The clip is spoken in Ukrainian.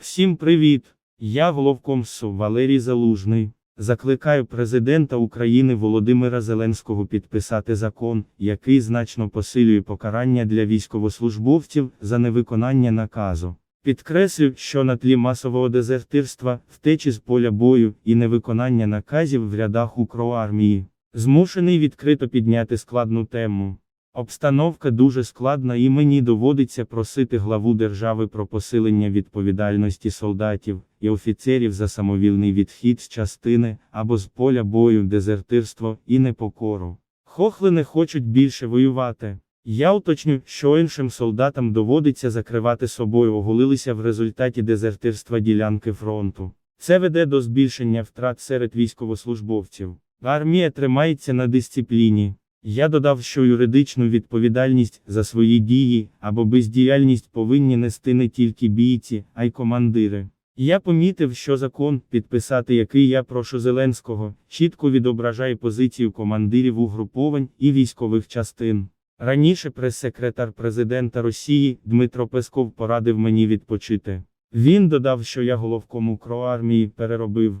Всім привіт! Я головкомсу Валерій Залужний. Закликаю президента України Володимира Зеленського підписати закон, який значно посилює покарання для військовослужбовців за невиконання наказу. Підкреслю, що на тлі масового дезертирства, втечі з поля бою і невиконання наказів в рядах Укроармії, змушений відкрито підняти складну тему. Обстановка дуже складна і мені доводиться просити главу держави про посилення відповідальності солдатів і офіцерів за самовільний відхід з частини або з поля бою, дезертирство і непокору. Хохли не хочуть більше воювати. Я уточню, що іншим солдатам доводиться закривати собою оголилися в результаті дезертирства ділянки фронту. Це веде до збільшення втрат серед військовослужбовців. Армія тримається на дисципліні. Я додав, що юридичну відповідальність за свої дії або бездіяльність повинні нести не тільки бійці, а й командири. Я помітив, що закон, підписати який я прошу Зеленського, чітко відображає позицію командирів угруповань і військових частин. Раніше прес-секретар президента Росії Дмитро Песков порадив мені відпочити. Він додав, що я головком Укроармії переробив.